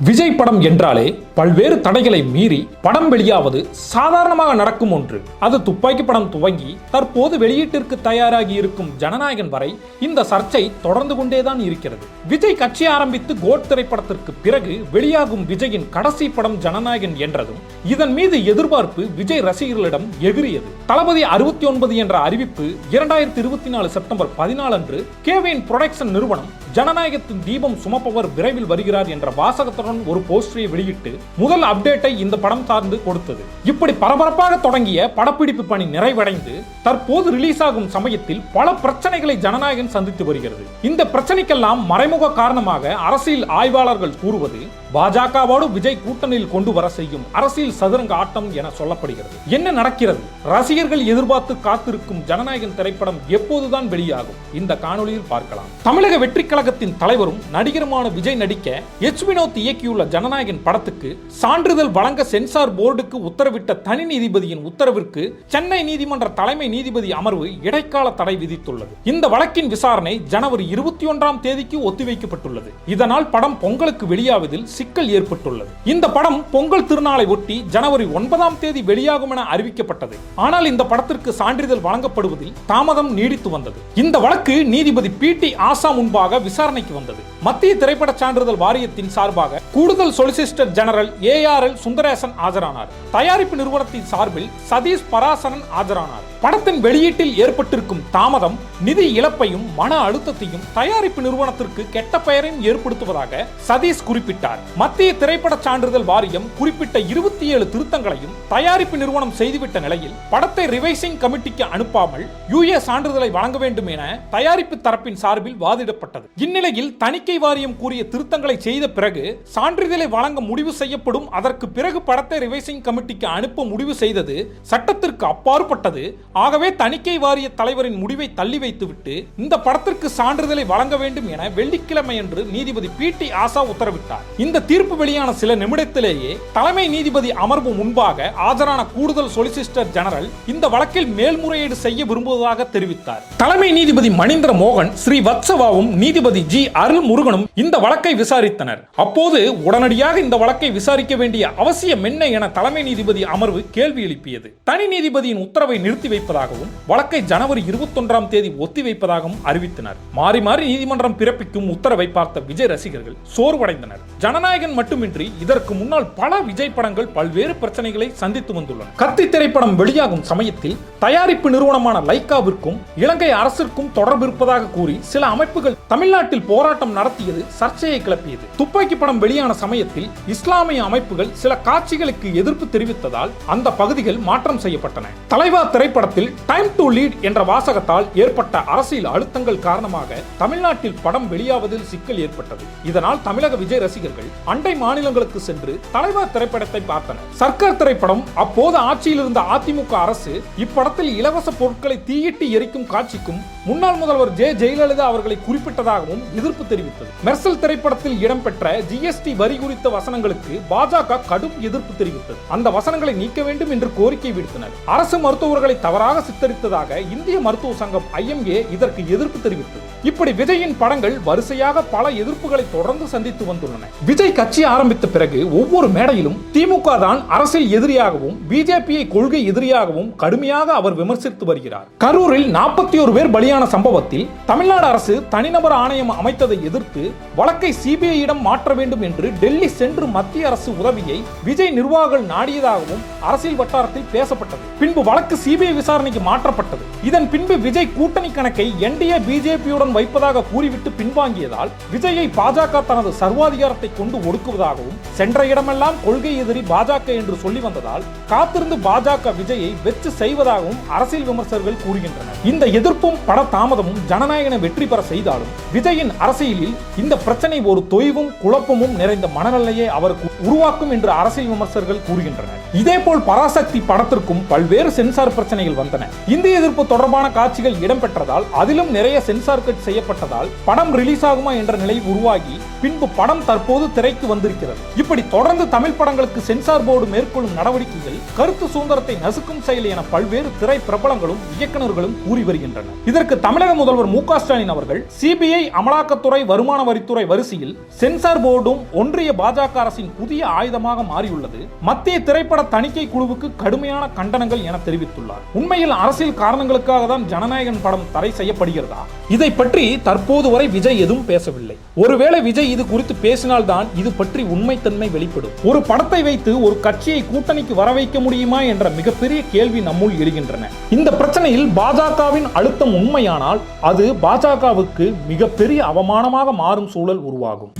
விஜய் படம் என்றாலே பல்வேறு தடைகளை மீறி படம் வெளியாவது சாதாரணமாக நடக்கும் ஒன்று. அது துப்பாக்கி படம் துவங்கி தற்போது வெளியீட்டிற்கு தயாராகி இருக்கும் ஜனநாயகன் வரை இந்த சர்ச்சை தொடர்ந்து கொண்டேதான் இருக்கிறது. விஜய் கட்சி ஆரம்பித்து கோட் திரைப்படத்திற்கு பிறகு வெளியாகும் விஜயின் கடைசி படம் ஜனநாயகன் என்றதும் இதன் மீது எதிர்பார்ப்பு விஜய் ரசிகர்களிடம் எகிரியது தளபதி அறுபத்தி ஒன்பது என்ற அறிவிப்பு இரண்டாயிரத்தி இருபத்தி நாலு செப்டம்பர் பதினாலு அன்று கேவின் புரொடக்ஷன் நிறுவனம் ஜனநாயகத்தின் தீபம் சுமப்பவர் விரைவில் வருகிறார் என்ற வாசகத்துடன் ஒரு போஸ்டரை வெளியிட்டு முதல் அப்டேட்டை இந்த படம் சார்ந்து கொடுத்தது. இப்படி பரபரப்பாக தொடங்கிய படப்பிடிப்பு பணி நிறைவடைந்து தற்போது ரிலீஸ் ஆகும் சமயத்தில் பல பிரச்சனைகளை ஜனநாயகன் சந்தித்து வருகிறது. இந்த பிரச்சனைக்கெல்லாம் மறைமுக காரணமாக அரசியல் ஆய்வாளர்கள் கூறுவது பாஜகவோடு விஜய் கூட்டணியில் கொண்டு வர செய்யும் அரசியல் சதுரங்க ஆட்டம் என சொல்லப்படுகிறது. என்ன நடக்கிறது? ரசிகர்கள் எதிர்பார்த்து காத்திருக்கும் ஜனநாயகன் திரைப்படம் எப்போதுதான் வெளியாகும்? இந்த காணொலியில் பார்க்கலாம். தமிழக வெற்றி கழகத்தின் தலைவரும் நடிகருமான விஜய் நடிக்க எச் வினோத் இயக்கியுள்ள ஜனநாயகன் படத்துக்கு சான்றிதழ் வழங்க சென்சார் போர்டுக்கு உத்தரவிட்ட தனி நீதிபதியின் உத்தரவிற்கு சென்னை நீதிமன்ற தலைமை நீதிபதி அமர்வு இடைக்கால தடை விதித்துள்ளது. இந்த வழக்கின் விசாரணை ஜனவரி இருபத்தி ஒன்றாம் தேதிக்கு ஒத்திவைக்கப்பட்டுள்ளது. இதனால் படம் பொங்கலுக்கு வெளியாவதில் சிக்கல் ஏற்பட்டுள்ளது. இந்த படம் பொங்கல் திருநாளை ஒட்டி ஜனவரி ஒன்பதாம் தேதி வெளியாகும் என அறிவிக்கப்பட்டது. ஆனால் இந்த படத்திற்கு சான்றிதழ் வழங்கப்படுவதில் தாமதம் நீடித்து வந்தது. இந்த வழக்கு நீதிபதி பி டி ஆசா முன்பாக விசாரணைக்கு வந்தது. மத்திய திரைப்பட சான்றிதழ் வாரியத்தின் சார்பாக கூடுதல் solicitor general A R L Sundaresan ஆஜரானார். தயாரிப்பு நிறுவனத்தின் சார்பில் சதீஷ் பராசரன் ஆஜரானார். படத்தின் வெளியீட்டில் ஏற்பட்டிருக்கும் தாமதம் நிதி இழப்பையும் மன அழுத்தத்தையும் தயாரிப்பு நிறுவனத்திற்கு கெட்ட பெயரையும் ஏற்படுத்துவதாக சதீஷ் குறிப்பிட்டார். மத்திய திரைப்பட சான்றிதழ் வாரியம் குறிப்பிட்ட இருபத்தி ஏழு திருத்தங்களையும் தயாரிப்பு நிறுவனம் செய்துவிட்ட நிலையில் படத்தை ரிவைசிங் கமிட்டிக்கு அனுப்பாமல் யூஏ சான்றிதழை வழங்க வேண்டும் என தயாரிப்பு தரப்பின் சார்பில் வாதிடப்பட்டது. இந்நிலையில் தணிக்கை வாரியம் கூறிய திருத்தங்களை செய்த பிறகு சான்றிதழை வழங்க முடிவு செய்ய செய்யப்படும். அதற்கு பிறகு படத்தை ரிவைசிங் கமிட்டிக்கு அனுப்ப முடிவு செய்தது சட்டத்திற்கு அப்பாற்பட்டது. ஆகவே தணிக்கை வாரிய தலைவரின் முடிவை தள்ளி வைத்துவிட்டு இந்த படத்திற்கு சான்றிதழை வழங்க வேண்டும் என வெள்ளிக்கிழமை அன்று நீதிபதி பி டி ஆசா உத்தரவிட்டார். இந்த தீர்ப்பு வெளியான சில நிமிடத்திலேயே தலைமை நீதிபதி அமர்வு முன்பாக ஆஜரான கூடுதல் சொலிசிஸ்டர் ஜெனரல் இந்த வழக்கில் மேல்முறையீடு செய்ய விரும்புவதாக தெரிவித்தார். தலைமை நீதிபதி மணிந்திர மோகன் ஸ்ரீ வத்சவாவும் நீதிபதி ஜி அருள் முருகனும் இந்த வழக்கை விசாரித்தனர். அப்போது உடனடியாக இந்த வழக்கை விசாரிக்க வேண்டிய அவசியம் என்ன என தலைமை நீதிபதி அமர்வு கேள்வி எழுப்பியது. தனி நீதிபதியின் உத்தரவை நிறுத்தி வைப்பதாகவும் வழக்கை ஜனவரி இருபத்தொன்றாம் தேதி ஒத்திவைப்பதாகவும் அறிவித்தனர். மாறி மாறி நீதிமன்றம் பிறப்பிக்கும் உத்தரவை பார்த்த விஜய் ரசிகர்கள் சோர்வடைந்தனர். ஜனநாயகன் மட்டுமின்றி இதற்கு முன்னால் பல விஜய் படங்கள் பல்வேறு பிரச்சனைகளை சந்தித்து வந்துள்ளன. கத்தி திரைப்படம் வெளியாகும் சமயத்தில் தயாரிப்பு நிறுவனமான லைக்காவிற்கும் இலங்கை அரசிற்கும் தொடர்பு இருப்பதாக கூறி சில அமைப்புகள் தமிழ்நாட்டில் போராட்டம் நடத்தியது சர்ச்சையை கிளப்பியது. துப்பாக்கி படம் வெளியான சமயத்தில் இஸ்லாமிய அமைப்புகள் சில காட்சிகளுக்கு எதிர்ப்பு தெரிவித்ததால் அந்த பகுதிகள் மாற்றம் செய்யப்பட்டன. தலைவா திரைப்படத்தில் டைம் டு லீட் என்ற வாசகத்தால் ஏற்பட்ட அரசியல் அழுத்தங்கள் காரணமாக தமிழ்நாட்டில் படம் வெளியாவதில் சிக்கல் ஏற்பட்டது. இதனால் தமிழக விஜய் ரசிகர்கள் அண்டை மாநிலங்களுக்கு சென்று தலைவா திரைப்படத்தை பார்த்தனர். சர்க்கார் திரைப்படம் அப்போது ஆட்சியில் இருந்த அதிமுக அரசு இப்படத்தில் இலவச பொருட்களை தீயிட்டு எரிக்கும் காட்சிக்கும் முன்னாள் முதல்வர் ஜெ ஜெயலலிதா அவர்களை குறிப்பிட்டதாகவும் எதிர்ப்பு தெரிவித்தது. மெர்சல் திரைப்படத்தில் இடம்பெற்ற ஜிஎஸ்டி வரி குறித்த வசனங்களுக்கு பாஜக கடும் எதிர்ப்பு தெரிவித்தது. அந்த வசனங்களை நீக்க வேண்டும் என்று கோரிக்கை விடுத்தனர். அரசு மருத்துவர்களை தவறாக சித்தரித்ததாக இந்திய மருத்துவ சங்கம் ஐஎம்ஏ இதற்கு எதிர்ப்பு தெரிவித்தது. இப்படி விஜயின் படங்கள் வரிசையாக பல எதிர்ப்புகளை தொடர்ந்து சந்தித்து வந்துள்ளன. விஜய் கட்சி ஆரம்பித்த பிறகு ஒவ்வொரு மேடையிலும் திமுக தான் அரசியல் எதிரியாகவும் பிஜேபியை கொள்கை எதிரியாகவும் கடுமையாக அவர் விமர்சித்து வருகிறார். கரூரில் நாற்பத்தி ஒரு பேர் பலியான சம்பவத்தில் தமிழ்நாடு அரசு தனிநபர் ஆணையம் அமைத்ததை எதிர்த்து வழக்கை சிபிஐயிடம் மாற்ற வேண்டும் என்று டெல்லி சென்று மத்திய அரசு உதவியை விஜய் நிர்வாகிகள் நாடியதாகவும் அரசியல் வட்டாரத்தில் பேசப்பட்டது. பின்பு வழக்கு சிபிஐ விசாரணைக்கு மாற்றப்பட்டது. இதன் பின்பு விஜய் கூட்டணி கணக்கை என்டிஏ பிஜேபியுடன் வைப்பதாக கூறிவிட்டு பின்வாங்கியதால் விஜயை பாஜக தனது சர்வாதிகாரத்தை கொண்டு ஒடுக்குவதாகவும் சென்ற இடமெல்லாம் கொள்கை எதிரி பாஜக என்று சொல்லி வந்ததால் காத்திருந்து பாஜக விஜயை வெற்றி செய்வதாகவும் அரசியல் விமர்சகர்கள் கூறுகின்றனர். இந்த எதிர்ப்பும் பட தாமதமும் ஜனநாயகனை வெற்றி பெற செய்தாலும் விஜயின் அரசியலில் இந்த பிரச்சனை ஒரு தொய்வும் குழப்பமும் நிறைந்த மனநிலையை அவருக்கு உருவாக்கும் என்று அரசியல் விமர்சகர்கள் கூறுகின்றனர். இதேபோல் பராசக்தி படத்திற்கும் பல்வேறு சென்சார் பிரச்சனைகள் வந்தன. இந்திய எதிர்ப்பு தொடர்பான காட்சிகள் இடம்பெற்றதால் அதிலும் நிறைய சென்சார் கட் செய்யப்பட்டதால் படம் ரிலீஸ் ஆகுமா என்ற நிலை உருவாகி பின்பு படம் தற்போது திரைக்கு வந்திருக்கிறது. இப்படி தொடர்ந்து தமிழ் படங்களுக்கு சென்சார் போர்டு மேற்கொள்ளும் நடவடிக்கைகள் கருத்து சுதந்திரத்தை நசுக்கும் செயல் என பல்வேறு திரை பிரபலங்களும் இயக்குநர்களும் கூறி வருகின்றனர் இதற்கு தமிழக முதல்வர் மு ஸ்டாலின் அவர்கள் சிபிஐ அமலாக்கத்துறை வருமான வரித்துறை வரிசையில் சென்சார் போர்டும் ஒன்றிய பாஜக அரசின் புதிய ஆயுதமாக மாறியுள்ளது. மத்திய திரைப்பட திரைப்பட தணிக்கை குழுவுக்கு கடுமையான கண்டனங்கள் என தெரிவித்துள்ளார். உண்மையில் அரசியல் காரணங்களுக்காக தான் ஜனநாயகன் படம் தடை செய்யப்படுகிறதா? இதை பற்றி தற்போது வரை விஜய் எதுவும் பேசவில்லை. ஒருவேளை விஜய் இது குறித்து பேசினால்தான் இது பற்றி உண்மைத்தன்மை வெளிப்படும். ஒரு படத்தை வைத்து ஒரு கட்சியை கூட்டணிக்கு வர வைக்க முடியுமா என்ற மிகப்பெரிய கேள்வி நம்முள் எழுகின்றன. இந்த பிரச்சனையில் பாஜகவின் அழுத்தம் உண்மையானால் அது பாஜகவுக்கு மிகப்பெரிய அவமானமாக மாறும் சூழல் உருவாகும்.